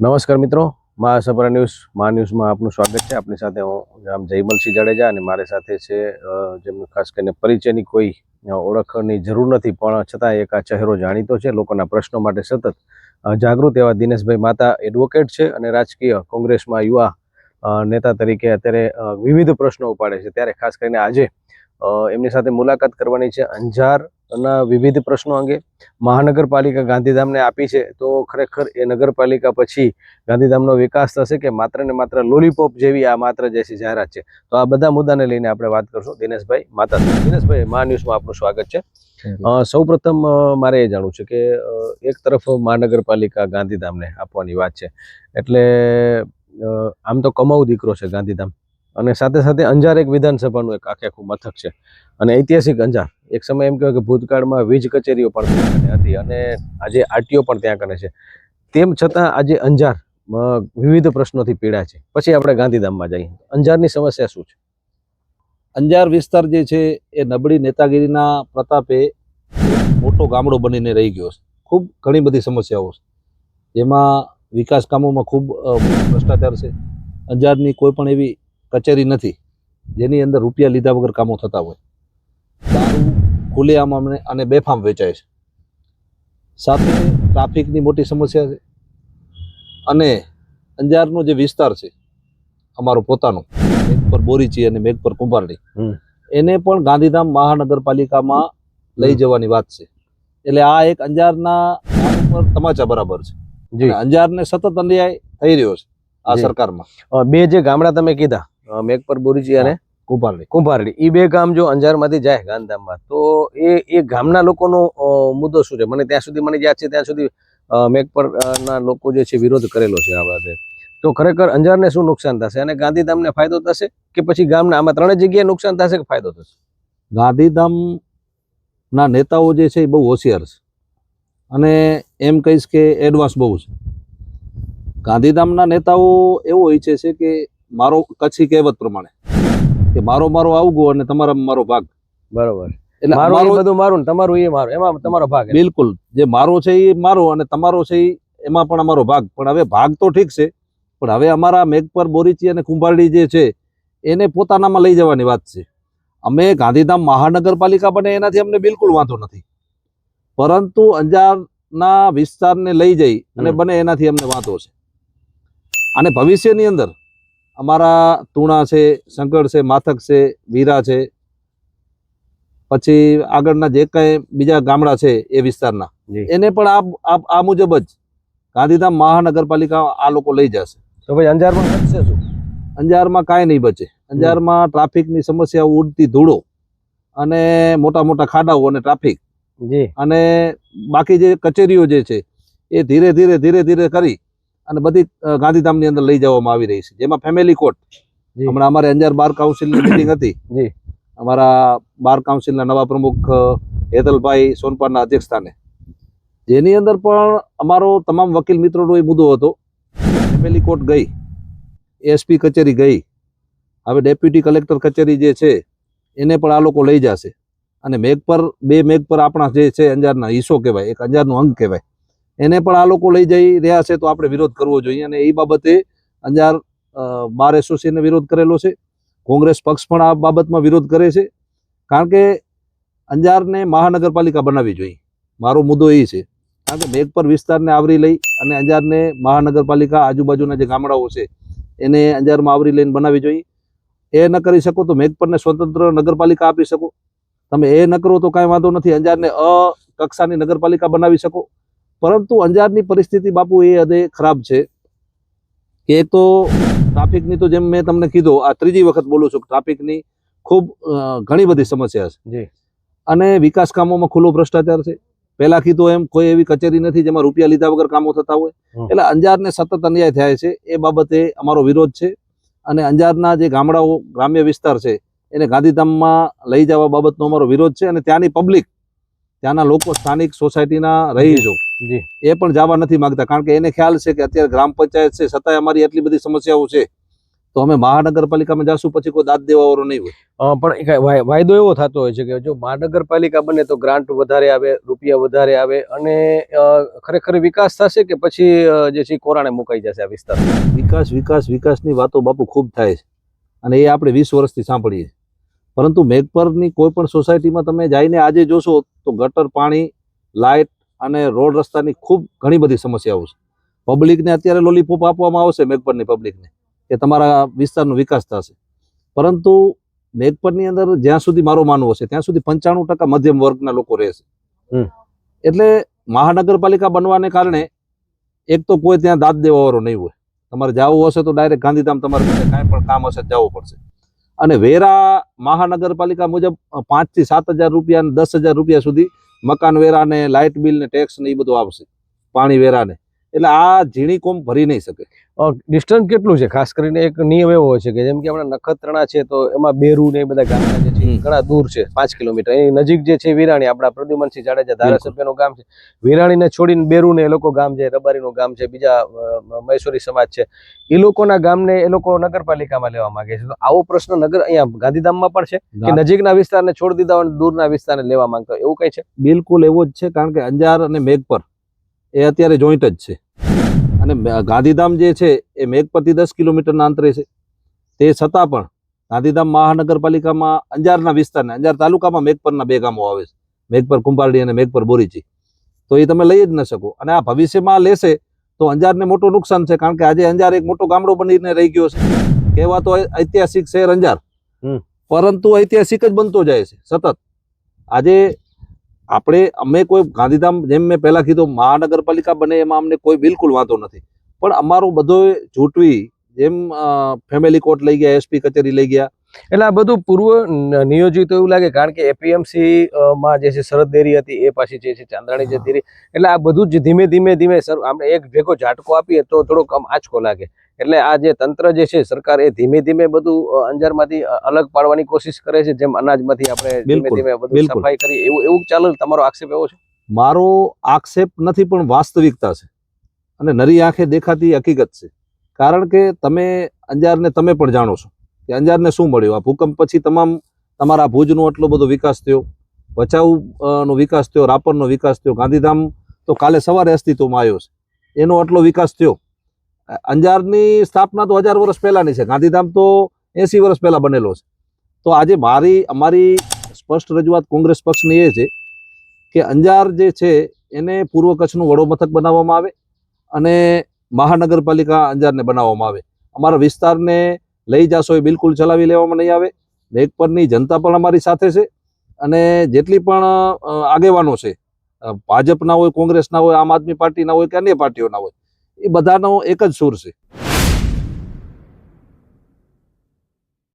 નમસ્કાર મિત્રો મહાસભરા ન્યૂઝ, મહા ન્યૂઝમાં આપનું સ્વાગત છે. આપણી સાથે હું આમ જયમલસિંહ જાડેજા અને મારી સાથે છે જેમનું ખાસ કરીને પરિચયની કોઈ ઓળખની જરૂર નથી, પણ છતાં એક આ ચહેરો જાણીતો છે. લોકોના પ્રશ્નો માટે સતત જાગૃત એવા દિનેશભાઈ માતા એડવોકેટ છે અને રાજકીય કોંગ્રેસમાં યુવા નેતા તરીકે અત્યારે વિવિધ પ્રશ્નો ઉપાડે છે. ત્યારે ખાસ કરીને આજે એમની સાથે મુલાકાત કરવાની છે અંજારના વિવિધ પ્રશ્નો અંગે મહાનગરપાલિકા ગાંધીધામને આપી છે તો ખરેખર એ નગરપાલિકા પછી ગાંધીધામનો વિકાસ થશે કે માત્ર ને માત્ર લોલીપોપ જેવી આ માત્ર જેસી જાહેરાત છે? તો આ બધા મુદ્દાને લઈને આપણે વાત કરશું. દિનેશભાઈ માતા દિનેશભાઈ મહા ન્યૂઝમાં આપનું સ્વાગત છે. સૌપ્રથમ મારે એ જાણવું છે કે એક તરફ મહાનગરપાલિકા ગાંધીધામને આપવાની વાત છે. એટલે આમ તો કમાઉ દીકરો છે ગાંધીધામ. અને સાથે સાથે અંજાર એક વિધાનસભાનું એક આખે આખું મથક છે. અને ઐતિહાસિક અંજાર. એક સમય એમ કહેવાય કે ભૂતકાળમાં વીજ કચેરીઓ પણ હતી અને આજે આરટીઓ પણ ત્યાં કને છે. તેમ છતાં આજે અંજાર વિવિધ પ્રશ્નોથી પીડા છે. પછી આપણે ગાંધીધામમાં જઈએ. અંજારની સમસ્યા શું છે? અંજાર વિસ્તાર જે છે એ નબળી નેતાગીરીના પ્રતાપે મોટો ગામડો બનીને રહી ગયો છે. ખૂબ ઘણી બધી સમસ્યાઓ છે. જેમાં વિકાસ કામોમાં ખૂબ ભ્રષ્ટાચાર છે. અંજારની કોઈ પણ એવી કચેરી નથી જેની અંદર રૂપિયા લીધા વગર કામો થતા હોય. દારૂ ખુલ્લેઆમ અમને અને બેફામ વેચાય છે. સાથે ટ્રાફિકની મોટી સમસ્યા છે અને અંજારનો જે વિસ્તાર છે અમારો પોતાનો મેઘ પર બોરીચી અને મેઘ પર કુંભારડી એને પણ ગાંધીધામ મહાનગરપાલિકામાં લઈ જવાની વાત છે. એટલે આ એક અંજારના પર તમાચા બરાબર છે. અંજારને સતત અન્યાય થઈ રહ્યો છે આ સરકારમાં. બે જે ગામડા તમે કીધા મેઘપર બોરીજી અને કુંભારડી. કુંભારડી. એ બે ગામ જો અંજારમાંથી જાય ગાંધીધામમાં તો એ એ ગામના લોકોનો મુદ્દો શું છે? મને ત્યાં સુધી મને યાદ છે ત્યાં સુધી અ, મેઘપર ના લોકો જે છે વિરોધ કરેલો છે આ બાબતે તો ખરેખર અંજારને શું નુકસાન થશે? અને ગાંધીધામને ફાયદો થશે કે પછી ગામના આમાં ત્રણેય જગ્યાએ નુકસાન થશે કે ફાયદો થશે? ગાંધીધામના નેતાઓ જે છે એ બહુ હોશિયાર છે. અને એમ કહીશ કે એડવાન્સ બહુ છે. ગાંધીધામના નેતાઓ એવો ઈચ્છે છે કે મારો કચ્છી કહેવત પ્રમાણે કે મારો મારો આવગો અને તમારા મારો ભાગ. બરોબર. એટલે મારું બધું મારું ને તમારું એ મારું એમાં તમારો ભાગ બિલકુલ. જે મારો છે એ મારો અને તમારો છે એ એમાં પણ અમારો ભાગ. પણ હવે ભાગ તો ઠીક છે પણ હવે અમારા મેઘપર બોરીચી અને કુંભારડી જે છે એને પોતાનામાં લઈ જવાની વાત છે. અમે ગાંધીધામ મહાનગરપાલિકા બને એનાથી અમને બિલકુલ વાંધો નથી. પરંતુ અંજારના વિસ્તારને લઈ જઈ અને બને એનાથી અમને વાંધો છે. અને ભવિષ્યની અંદર અમારા તુણા છે શંકર છે માથક છે વીરા છે. પછી આગળના જે કંઈ બીજા ગામડા છે એ વિસ્તારના. એને પણ આ મુજબ જ ગાંધીધામ મહાનગરપાલિકા આ લોકો લઈ જશે. તો ભાઈ અંજારમાં બચશે શું? અંજારમાં કાંઈ નહીં બચે. અંજારમાં ટ્રાફિકની સમસ્યા ઉડતી ધૂળો અને મોટા મોટા ખાડાઓ અને ટ્રાફિક. અને બાકી જે કચેરીઓ જે છે એ ધીરે ધીરે ધીરે ધીરે કરી અને બધી ગાંધીધામની અંદર લઈ જવામાં આવી રહી છે. જેમાં ફેમિલી કોર્ટ જી. હમણાં અમારે અંજાર બાર કાઉન્સિલની મિટિંગ હતી. જી. અમારા બાર કાઉન્સિલના નવા પ્રમુખ હેતલભાઈ સોનપાના અધ્યક્ષસ્થાને. જેની અંદર પણ અમારો તમામ વકીલ મિત્રોનો એ મુદ્દો હતો. ફેમિલી કોર્ટ ગઈ. એસપી કચેરી ગઈ. હવે ડેપ્યુટી કલેક્ટર કચેરી જે છે એને પણ આ લોકો લઈ જશે. અને મેઘ પર બે મેઘ પર આપણા જે છે અંજારના હિસ્સો કહેવાય. એક અંજારનું અંગ કહેવાય. એને પણ આ લોકો લઈ જઈ રહ્યા છે, તો આપણે વિરોધ કરવો જોઈએ. અને એ બાબતે અંજાર બાર એસોસિએશને વિરોધ કરેલો છે. કોંગ્રેસ પક્ષ પણ આ બાબતમાં વિરોધ કરે છે. કારણ કે અંજારને મહાનગરપાલિકા બનાવવી જોઈએ. મારો મુદ્દો એ છે. કારણ કે મેઘપર વિસ્તારને આવરી લઈ અને અંજારને મહાનગરપાલિકા આજુબાજુના જે ગામડાઓ છે, એને અંજારમાં આવરી લઈને બનાવવી જોઈએ. એ ન કરી શકો તો મેઘપરને સ્વતંત્ર નગરપાલિકા આપી શકો. તમે એ ન કરો તો કાંઈ વાંધો નથી. અંજારને અ કક્ષાની નગરપાલિકા બનાવી શકો. પરંતુ અંજારની પરિસ્થિતિ બાપુ એ હદે ખરાબ છે. કે તો ટ્રાફિકની તો જેમ મેં તમને કીધું આ ત્રીજી વખત બોલું છું ટ્રાફિકની ખૂબ ઘણી બધી સમસ્યા છે. અને વિકાસ કામોમાં ખુલ્લો ભ્રષ્ટાચાર છે. પહેલા કીધું એમ કોઈ એવી કચેરી નથી જેમાં રૂપિયા લીધા વગર કામો થતા હોય. એટલે અંજારને સતત અન્યાય થાય છે. એ બાબતે અમારો વિરોધ છે. અને અંજારના જે ગામડાઓ ગ્રામ્ય વિસ્તાર છે એને ગાંધીધામમાં લઈ જવા બાબતનો અમારો વિરોધ છે. અને ત્યાંની પબ્લિક ત્યાંના લોકો સ્થાનિક સોસાયટીના રહીશો જી એ પણ જવા નથી માંગતા કારણ કે એને ખ્યાલ છે કે અત્યારે ગ્રામ પંચાયત છે છતાંય અમારી એટલી બધી સમસ્યાઓ છે. તો અમે મહાનગરપાલિકામાં જાશું પછી કોઈ દાદ દેવાવાળો નહીં હોય. પણ વાય- વાયદો એવો થતો હોય છે કે જો મહાનગરપાલિકા બને તો ગ્રાન્ટ વધારે આવે રૂપિયા વધારે આવે અને ખરેખર વિકાસ થશે કે પછી જે છે કોરાણે મુકાઈ જશે આ વિસ્તાર? વિકાસ વિકાસ વિકાસની વાતો બાપુ ખૂબ થાય છે. અને એ આપણે વીસ વર્ષથી સાંભળીએ પરંતુ મેઘપરની કોઈ પણ સોસાયટીમાં તમે જઈને આજે જોશો તો ગટર પાણી લાઇટ અને રોડ રસ્તાની ખૂબ ઘણી બધી સમસ્યાઓ છે. પબ્લિકને અત્યારે લોલીપોપ આપવામાં આવશે મેઘપરની પબ્લિકને કે તમારા વિસ્તારનો વિકાસ થશે. પરંતુ મેઘપરની અંદર જ્યાં સુધી મારો માનવો છે ત્યાં સુધી પંચાણું ટકા મધ્યમ વર્ગના લોકો રહેશે. એટલે મહાનગરપાલિકા બનવાને કારણે એક તો કોઈ ત્યાં દાદ દેવાવાળો નહીં હોય. તમારે જવું હશે તો ડાયરેક્ટ ગાંધીધામ તમારે કાંઈ પણ કામ હશે જવું પડશે. અને વેરા મહાનગરપાલિકા મુજબ પાંચથી સાત હજાર રૂપિયા દસ હજાર રૂપિયા સુધી મકાન વેરા ને લાઇટ બિલ ને ટેક્સ ને એ બધું આવશે પાણી વેરા ને એટલે આ ઝીણી કોમ ભરી નહીં શકે. ડિસ્ટન્સ કેટલું છે? ખાસ કરીને એક નિયમ એવો હોય છે કે જેમ કે આપણા નખત્રણા છે તો એમાં બેરુ ને એ બધા ગામડા જે છે ઘણા દૂર છે પાંચ કિલોમીટર. એની નજીક જે છે વિરાણી આપણા પ્રદ્યુમનસિંહ જાડેજા ધારાસભ્યનું ગામ છે. વિરાણીને છોડીને બેરુ ને એ લોકો ગામ છે રબારીનું ગામ છે બીજા મૈસુરી સમાજ છે. એ લોકોના ગામને એ લોકો નગરપાલિકામાં લેવા માંગે છે. તો આવો પ્રશ્ન નગર અહીંયા ગાંધીધામમાં પણ છે કે નજીકના વિસ્તારને છોડી દીધા હોય દૂરના વિસ્તારને લેવા માંગતા એવું કઈ છે? બિલકુલ એવો જ છે કારણ કે અંજાર અને મેઘપર એ અત્યારે જોઈન્ટ જ છે. અને ગાંધીધામ જે છે એ મેઘપતિ દસ કિલોમીટરના અંતરે છે. તે છતાં પણ ગાંધીધામ મહાનગરપાલિકામાં અંજારના વિસ્તારને અંજાર તાલુકામાં મેઘપરના બે ગામો આવે છે. મેઘપર કુંભારડી અને મેઘપર બોરીચી. તો એ તમે લઈ જ ન શકો. અને આ ભવિષ્યમાં લેશે તો અંજારને મોટું નુકસાન છે કારણ કે આજે અંજાર એક મોટો ગામડો બનીને રહી ગયો છે. કહેવાતો ઐતિહાસિક શહેર અંજાર. હમ. પરંતુ ઐતિહાસિક જ બનતો જાય છે સતત. આજે આપણે, અમે કોઈ ગાંધીધામ જેમ મેં પહેલાં કીધું, મહાનગરપાલિકા બને એમાં અમને કોઈ બિલકુલ વાંધો નથી. પણ અમારો બધો જૂટવી જેમ ફેમિલી કોર્ટ લઈ ગયા, એસપી કચેરી લઈ ગયા એટલે આ બધું પૂર્વ નિયોજિત એવું લાગે કારણ કે એપીએમસી માં જે છે શરદ ડેરી હતી એ પાછી જે છે ચાંદ્રાણી જે રહી એટલે આ બધું જ ધીમે ધીમે ધીમે સર આપણે એક ભેગો ઝાટકો આપીએ તો થોડોક આમ આંચકો લાગે. એટલે આ જે તંત્ર જે છે સરકાર એ ધીમે ધીમે બધું અંજારમાંથી અલગ પાડવાની કોશિશ કરે છે જેમ અનાજમાંથી આપણે ધીમે ધીમે બધું સફાઈ કરી એવું એવું ચાલે? તમારો આક્ષેપ એવો છે? મારો આક્ષેપ નથી પણ વાસ્તવિકતા છે. અને નરી આંખે દેખાતી હકીકત છે. કારણ કે તમે અંજારને તમે પણ જાણો છો. કે અંજારને શું મળ્યું? આ ભૂકંપ પછી તમામ તમારા ભુજનો આટલો બધો વિકાસ થયો, ભચાઉનો વિકાસ થયો, રાપરનો વિકાસ થયો, ગાંધીધામ તો કાલે સવારે અસ્તિત્વમાં આવ્યો છે. એનો આટલો વિકાસ થયો. અંજારની સ્થાપના તો હજાર વર્ષ પહેલાંની છે, ગાંધીધામ તો એંસી વર્ષ પહેલાં બનેલો છે. તો આજે મારી, અમારી સ્પષ્ટ રજૂઆત કોંગ્રેસ પક્ષની એ છે કે અંજાર જે છે એને પૂર્વ કચ્છનું વડો મથક બનાવવામાં આવે અને મહાનગરપાલિકા અંજારને બનાવવામાં આવે. અમારા વિસ્તારને લઈ જાશો એ બિલકુલ ચલાવી લેવામાં નહીં આવે. મેઘપરની જનતા પણ અમારી સાથે છે અને જેટલી પણ આગેવાનો છે ભાજપના હોય, કોંગ્રેસના હોય, આમ આદમી પાર્ટીના હોય કે અન્ય પાર્ટીઓના હોય, એ બધાનો એક જ સૂર છે.